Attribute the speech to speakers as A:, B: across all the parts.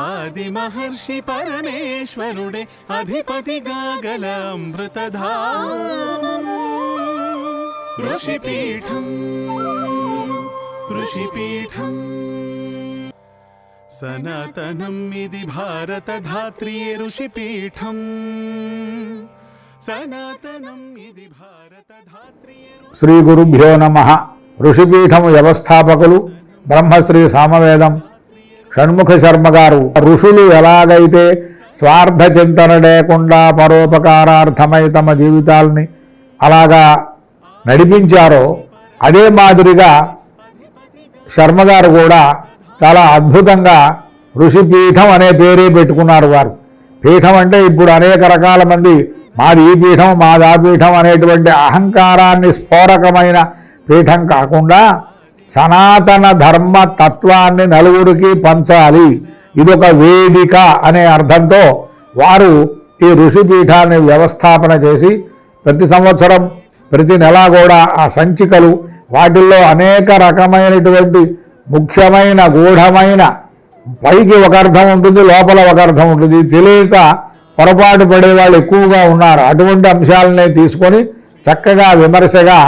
A: ఆది మహర్షి పరమేశ్వరుడే అధిపతిగా గల అమృతధా ఋషిపీఠం ఋషిపీఠం సనాతనం ఇది భారత ధాత్రి ఋషిపీఠం సనాతనం ఇది భారత ధాత్రి
B: శ్రీ గురుభ్యో నమ ఋషిపీఠము వ్యవస్థాపకులు బ్రహ్మశ్రీ సామవేదం షణ్ముఖ శర్మ గారు. ఋషులు ఎలాగైతే స్వార్థ చింతన లేకుండా పరోపకారార్థమై తమ జీవితాల్ని అలాగా నడిపించారో అదే మాదిరిగా శర్మగారు కూడా చాలా అద్భుతంగా ఋషిపీఠం అనే పేరే పెట్టుకున్నారు వారు. పీఠం అంటే ఇప్పుడు అనేక రకాల మంది మాది ఈ పీఠం మాది ఆ పీఠం అనేటువంటి అహంకారాన్ని స్ఫోరకమైన పీఠం కాకుండా సనాతన ధర్మ తత్వాన్ని నలుగురికి పంచాలి. ఇదొక వేదిక అనే అర్థంతో వారు ఈ ఋషిపీఠాన్ని వ్యవస్థాపన చేసి ప్రతి సంవత్సరం ప్రతి నెల కూడా ఆ సంచికలు వాటిల్లో అనేక రకమైనటువంటి ముఖ్యమైన గూఢమైన పైకి ఒక అర్థం ఉంటుంది లోపల ఒక అర్థం ఉంటుంది. తెలియక పొరపాటు పడే వాళ్ళు ఎక్కువగా ఉన్నారు. అటువంటి అంశాలనే తీసుకొని చక్కగా విమర్శగా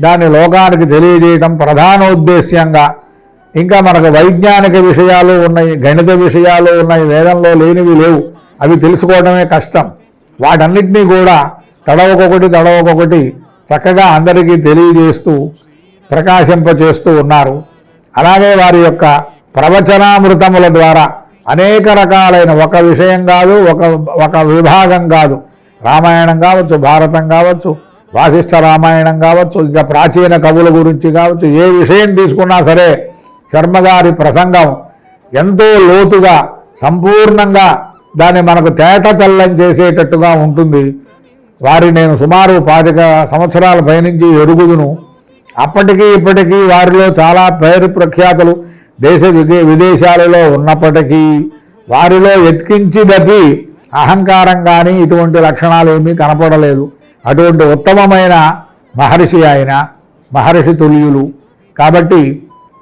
B: దాన్ని లోకానికి తెలియజేయటం ప్రధానోద్దేశ్యంగా ఇంకా మనకు వైజ్ఞానిక విషయాలు ఉన్నాయి గణిత విషయాలు ఉన్నాయి వేదంలో లేనివి లేవు. అవి తెలుసుకోవడమే కష్టం. వాటన్నిటినీ కూడా తడవకొకటి తడవకొకటి చక్కగా అందరికీ తెలియజేస్తూ ప్రకాశింపచేస్తూ ఉన్నారు. అలాగే వారి యొక్క ప్రవచనామృతముల ద్వారా అనేక రకాలైన ఒక విషయం కాదు ఒక ఒక విభాగం కాదు. రామాయణం కావచ్చు భారతం కావచ్చు వాసిష్ఠ రామాయణం కావచ్చు ఇంకా ప్రాచీన కవుల గురించి కావచ్చు ఏ విషయం తీసుకున్నా సరే శర్మగారి ప్రసంగం ఎంతో లోతుగా సంపూర్ణంగా దాన్ని మనకు తేట తెల్లం చేసేటట్టుగా ఉంటుంది. వారి నేను సుమారు పాతిక సంవత్సరాల పైనుంచి ఎరుగుదును. అప్పటికీ ఇప్పటికీ వారిలో చాలా పేరు ప్రఖ్యాతులు దేశ విదేశాలలో ఉన్నప్పటికీ వారిలో ఎత్కించి దప్పి అహంకారం కానీ ఇటువంటి లక్షణాలు ఏమీ కనపడలేదు. అటువంటి ఉత్తమమైన మహర్షి ఆయన మహర్షి తుల్యులు. కాబట్టి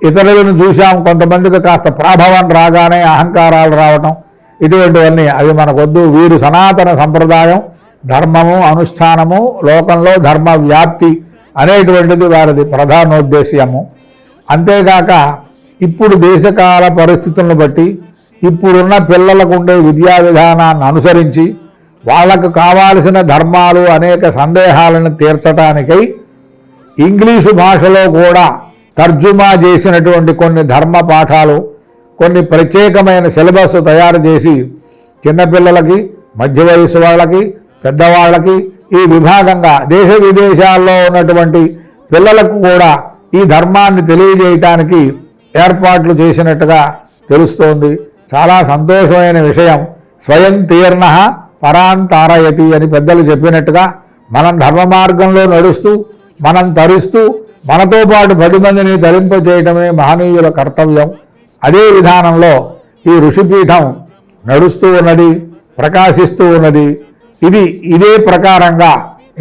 B: ఇతరులను చూశాం కొంతమందికి కాస్త ప్రాభవం రాగానే అహంకారాలు రావటం ఇటువంటివన్నీ అవి మనకొద్దు. వీరు సనాతన సంప్రదాయం ధర్మము అనుష్ఠానము లోకంలో ధర్మ వ్యాప్తి అనేటువంటిది వారిది ప్రధానోద్దేశ్యము. అంతేగాక ఇప్పుడు దేశకాల పరిస్థితులను బట్టి ఇప్పుడున్న పిల్లలకు ఉండే విద్యా విధానాన్ని అనుసరించి వాళ్ళకు కావాల్సిన ధర్మాలు అనేక సందేహాలను తీర్చటానికై ఇంగ్లీషు భాషలో కూడా తర్జుమా చేసినటువంటి కొన్ని ధర్మ పాఠాలు కొన్ని ప్రత్యేకమైన సిలబస్ తయారు చేసి చిన్నపిల్లలకి మధ్య వయసు వాళ్ళకి పెద్దవాళ్ళకి ఈ విభాగంగా దేశ విదేశాల్లో ఉన్నటువంటి పిల్లలకు కూడా ఈ ధర్మాన్ని తెలియజేయటానికి ఏర్పాట్లు చేసినట్టుగా తెలుస్తోంది. చాలా సంతోషమైన విషయం. స్వయం తీర్ణ పరాంతారయతి అని పెద్దలు చెప్పినట్టుగా మనం ధర్మ మార్గంలో నడుస్తూ మనం తరిస్తూ మనతో పాటు పది మందిని తరింపజేయటమే మహనీయుల కర్తవ్యం. అదే విధానంలో ఈ ఋషిపీఠం నడుస్తూ ఉన్నది ప్రకాశిస్తూ ఉన్నది. ఇది ఇదే ప్రకారంగా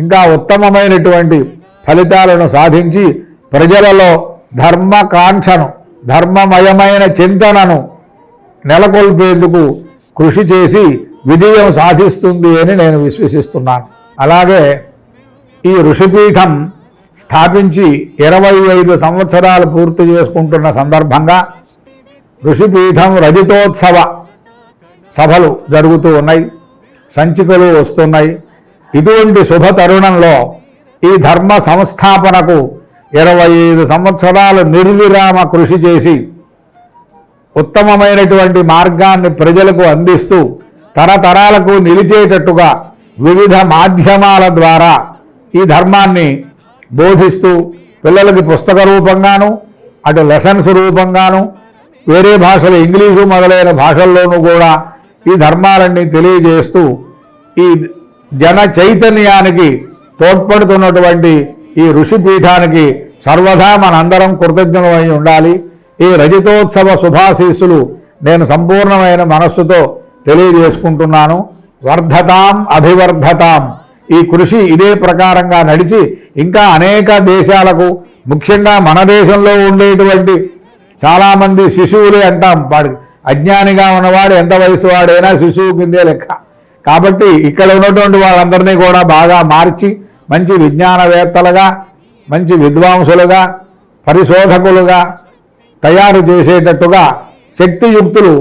B: ఇంకా ఉత్తమమైనటువంటి ఫలితాలను సాధించి ప్రజలలో ధర్మకాంక్షను ధర్మమయమైన చింతనను నెలకొల్పేందుకు కృషి చేసి విజయం సాధిస్తుంది అని నేను విశ్వసిస్తున్నాను. అలాగే ఈ ఋషిపీఠం స్థాపించి ఇరవై ఐదు సంవత్సరాలు పూర్తి చేసుకుంటున్న సందర్భంగా ఋషిపీఠం రజితోత్సవ సభలు జరుగుతూ ఉన్నాయి సంచికలు వస్తున్నాయి. ఇటువంటి శుభ తరుణంలో ఈ ధర్మ సంస్థాపనకు ఇరవై ఐదు సంవత్సరాలు నిర్విరామ కృషి చేసి ఉత్తమమైనటువంటి మార్గాన్ని ప్రజలకు అందిస్తూ తరతరాలకు నిలిచేటట్టుగా వివిధ మాధ్యమాల ద్వారా ఈ ధర్మాన్ని బోధిస్తూ పిల్లలకి పుస్తక రూపంగాను అటు లెసన్స్ రూపంగాను వేరే భాషలు ఇంగ్లీషు మొదలైన భాషల్లోనూ కూడా ఈ ధర్మాలన్నీ తెలియజేస్తూ ఈ జన చైతన్యానికి తోడ్పడుతున్నటువంటి ఈ ఋషిపీఠానికి సర్వదా మనందరం కృతజ్ఞమై ఉండాలి. ఈ రజతోత్సవ శుభాశీస్సులు నేను సంపూర్ణమైన మనస్సుతో తెలియజేసుకుంటున్నాను. వర్ధతాం అభివర్ధతాం. ఈ కృషి ఇదే ప్రకారంగా నడిచి ఇంకా అనేక దేశాలకు ముఖ్యంగా మన దేశంలో ఉండేటువంటి చాలామంది శిశువులే అంటాం. వాడి అజ్ఞానిగా ఉన్నవాడు ఎంత వయసు వాడైనా శిశువు కిందే లెక్క. కాబట్టి ఇక్కడ ఉన్నటువంటి వాళ్ళందరినీ కూడా బాగా మార్చి మంచి విజ్ఞానవేత్తలుగా మంచి విద్వాంసులుగా పరిశోధకులుగా తయారు చేసేటట్టుగా శక్తియుక్తులు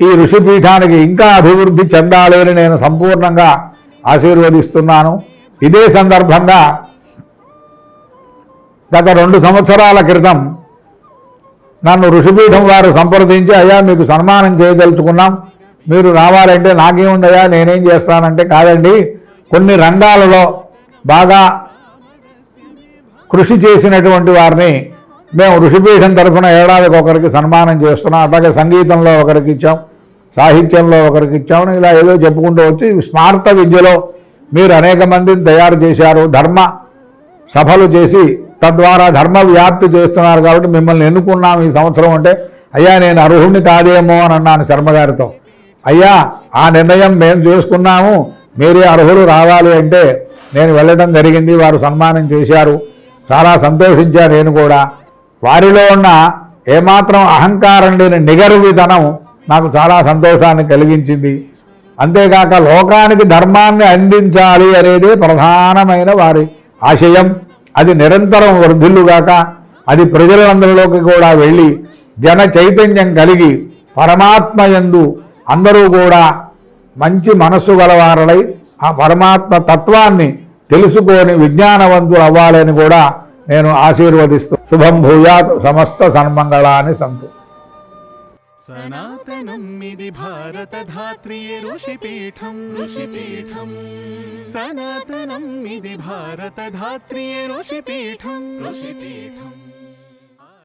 B: ఈ ఋషిపీఠానికి ఇంకా అభివృద్ధి చెందాలని నేను సంపూర్ణంగా ఆశీర్వదిస్తున్నాను. ఇదే సందర్భంగా గత రెండు సంవత్సరాల క్రితం నన్ను ఋషిపీఠం వారు సంప్రదించి అయ్యా మీకు సన్మానం చేయదలుచుకున్నాం. మీరు రావాలంటే నాకేముందయ్యా? నేనేం చేస్తానంటే కాదండి. కొన్ని రంగాలలో బాగా కృషి చేసినటువంటి వారిని మేము ఋషిపీఠం తరఫున ఏడాదికి ఒకరికి సన్మానం చేస్తున్నాం. అట్లాగే సంగీతంలో ఒకరికి ఇచ్చాం సాహిత్యంలో ఒకరికి ఇచ్చాం ఇలా ఏదో చెప్పుకుంటూ వచ్చి స్మార్త విద్యలో మీరు అనేక మందిని తయారు చేశారు. ధర్మ సభలు చేసి తద్వారా ధర్మ వ్యాప్తి చేస్తున్నారు కాబట్టి మిమ్మల్ని ఎన్నుకున్నాం ఈ సంవత్సరం అంటే అయ్యా నేను అర్హుణ్ణి కాదేమో అని అన్నాను శర్మగారితో అయ్యా ఆ నిర్ణయం మేము చేసుకున్నాము మీరే అర్హులు రావాలి అంటే నేను వెళ్ళడం జరిగింది వారు సన్మానం చేశారు. చాలా సంతోషించాను నేను కూడా. వారిలో ఉన్న ఏమాత్రం అహంకారం లేని నిగరువితనం నాకు చాలా సంతోషాన్ని కలిగించింది. అంతేకాక లోకానికి ధర్మాన్ని అందించాలి అనేది ప్రధానమైన వారి ఆశయం. అది నిరంతరం వృద్ధులుగాక అది ప్రజలందరిలోకి కూడా వెళ్ళి జన చైతన్యం కలిగి పరమాత్మ యందు అందరూ కూడా మంచి మనస్సు గలవారలై ఆ పరమాత్మ తత్వాన్ని తెలుసుకొని విజ్ఞానవంతులు అవ్వాలని కూడా నేను ఆశీర్వదిస్తూ శుభం భూయాత్ సమస్త సన్మంగళాన్ని సంతు.
A: సనాతనం ఇది భారత ధాత్రియే ఋషిపీఠం. ఋషిపీఠం. సనాతనం ఇది భారత ధాత్రియే ఋషిపీఠం. ఋషిపీఠం.